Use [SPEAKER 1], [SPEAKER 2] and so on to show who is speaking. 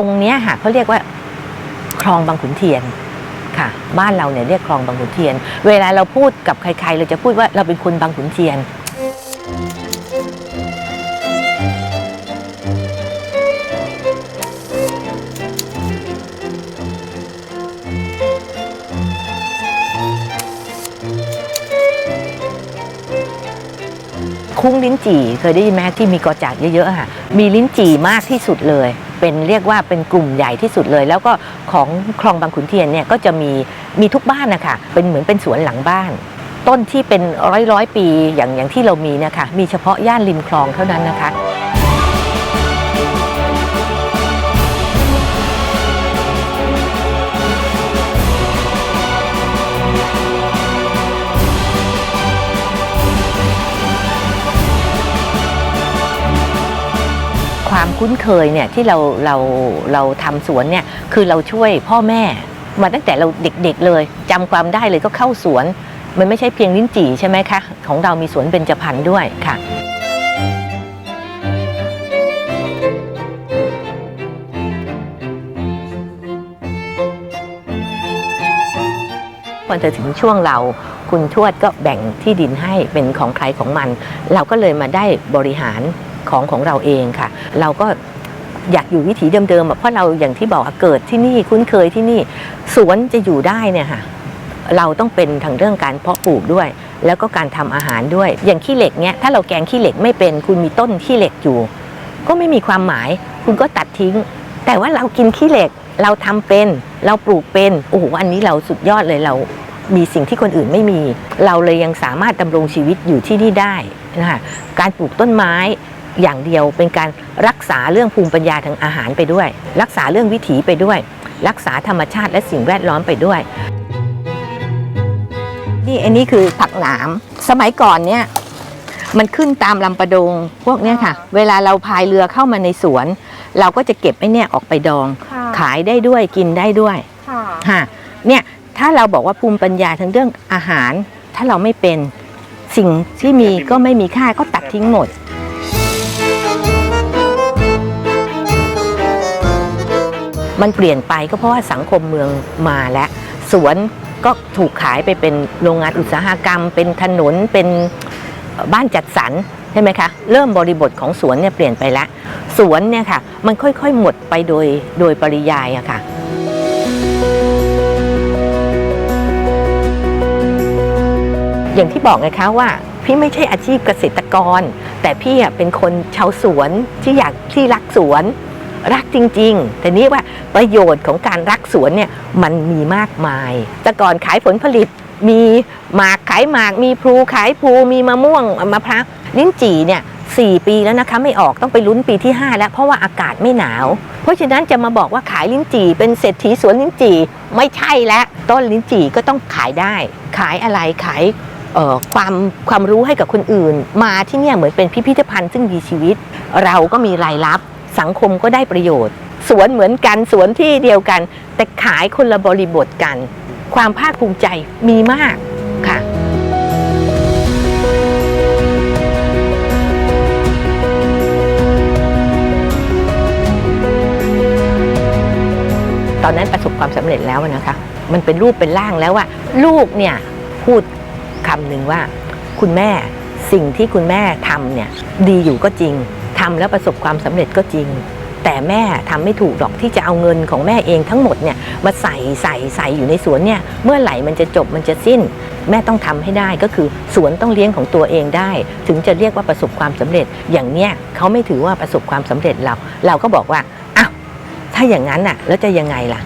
[SPEAKER 1] รงเนี้ยค่ะเขาเรียกว่าคลองบางขุนเทียนค่ะ บ้านเราเนี่ยเรียกคลองบางขุนเทียน เวลาเราพูดกับใคร ๆ เราจะพูดว่าเราเป็นคนบางขุนเทียน คุ้งลิ้นจี่ เคยได้ยินไหมที่มีกอจากเยอะๆอะค่ะ มีลิ้นจี่มากที่สุดเลย เป็นเรียกว่าเป็นกลุ่มใหญ่ที่สุดเลย แล้วก็ของคลองบางขุนเทียนเนี่ยก็จะมีมีทุกบ้านนะคะเป็นเหมือนเป็นสวนหลังบ้าน ต้นที่เป็นร้อยร้อยปีอย่างอย่างที่เรามีเนะคะมีเฉพาะย่านริมคลองเท่านั้นนะคะ ความคุ้นเคยเนี่ยที่เราเราเราทำสวนเนี่ยคือเราช่วยพ่อแม่ มาตั้งแต่เราเด็กๆเลยจำความได้เลยก็เข้าสวน มันไม่ใช่เพียงลิ้นจี่ใช่ไหมคะ ของเรามีสวนเบญจพรรณด้วยค่ะ พอจะถึงช่วงเราคุณทวดก็แบ่งที่ดินให้เป็นของใครของมัน เราก็เลยมาได้บริหาร ของของเราเองค่ะ เราก็อยากอยู่วิถีเดิมๆเพราะเราอย่างที่บอกเกิดที่นี่คุ้นเคยที่นี่สวนจะอยู่ได้เนี่ยค่ะเราต้องเป็นทางเรื่องการเพาะปลูกด้วย แล้วก็การทำอาหารด้วย อย่างขี้เหล็กเนี่ยถ้าเราแกงขี้เหล็กไม่เป็นคุณมีต้นขี้เหล็กอยู่ ก็ไม่มีความหมาย คุณก็ตัดทิ้ง แต่ว่าเรากินขี้เหล็กเราทำเป็น เราปลูกเป็นโอ้โหอันนี้เราสุดยอดเลยเรามีสิ่งที่คนอื่นไม่มี เราเลยยังสามารถดำรงชีวิตอยู่ที่นี่ได้นะคะการปลูกต้นไม้ อย่างเดียวเป็นการรักษาเรื่องภูมิปัญญาทางอาหารไปด้วย รักษาเรื่องวิถีไปด้วย รักษาธรรมชาติและสิ่งแวดล้อมไปด้วย นี่อันนี้คือผักหนาม สมัยก่อนเนี่ยมันขึ้นตามลำประดงพวกเนี้ยค่ะ เวลาเราพายเรือเข้ามาในสวน เราก็จะเก็บไอ้เนี่ยออกไปดอง
[SPEAKER 2] ค่ะ
[SPEAKER 1] ขายได้ด้วยกินได้ด้วย
[SPEAKER 2] ค่ะ
[SPEAKER 1] ฮะเนี่ยถ้าเราบอกว่าภูมิปัญญาทางเรื่องอาหาร ถ้าเราไม่เป็นสิ่งที่มีก็ไม่มีค่าก็ตัดทิ้งหมด มันเปลี่ยนไปก็เพราะว่าสังคมเมืองมาแล้ว สวนก็ถูกขายไปเป็นโรงงานอุตสาหกรรม เป็นถนนเป็นบ้านจัดสรรใช่ไหมคะเริ่มบริบทของสวนเนี่ยเปลี่ยนไปแล้วสวนเนี่ยค่ะ มันค่อยๆหมดไปโดยโดยปริยายอะค่ะอย่างที่บอกไงคะว่าพี่ไม่ใช่อาชีพเกษตรกร แต่พี่อะเป็นคนชาวสวนที่อยากที่รักสวน รักจริง ๆ แต่นี่ว่าประโยชน์ของการรักสวนเนี่ยมันมีมากมาย แต่ก่อนขายผลผลิตมีหมากขายหมากมีพลูขายพลูมีมะม่วงมะพร้าวลิ้นจี่เนี่ยสี่ปีแล้วนะคะไม่ออกต้องไปลุ้นปีที่ 5 แล้วเพราะว่าอากาศไม่หนาว เพราะฉะนั้นจะมาบอกว่าขายลิ้นจี่เป็นเศรษฐีสวนลิ้นจี่ไม่ใช่แล้วต้นลิ้นจี่ก็ต้องขายได้ ขายอะไรขายความความรู้ให้กับคนอื่น มาที่นี่เหมือนเป็นพิพิธภัณฑ์ซึ่งมีชีวิต เราก็มีรายรับ สังคมก็ได้ประโยชน์ สวนเหมือนกันสวนที่เดียวกัน แต่ขายคนละบริบทกัน ความภาคภูมิใจมีมากค่ะตอนนั้นประสบความสำเร็จแล้วนะคะ มันเป็นรูปเป็นร่างแล้วว่า ลูกเนี่ยพูดคำหนึ่งว่า คุณแม่สิ่งที่คุณแม่ทำเนี่ยดีอยู่ก็จริง ทำแล้วประสบความสำเร็จก็จริง แต่แม่ทำไม่ถูกหรอกที่จะเอาเงินของแม่เองทั้งหมดเนี่ยมาใส่ใส่ใส่อยู่ในสวนเนี่ยเมื่อไหร่มันจะจบมันจะสิ้น แม่ต้องทำให้ได้ก็คือสวนต้องเลี้ยงของตัวเองได้ ถึงจะเรียกว่าประสบความสำเร็จ อย่างเนี้ยเขาไม่ถือว่าประสบความสำเร็จเรา เราก็บอกว่าอ้าวถ้าอย่างนั้นน่ะแล้วจะยังไงล่ะ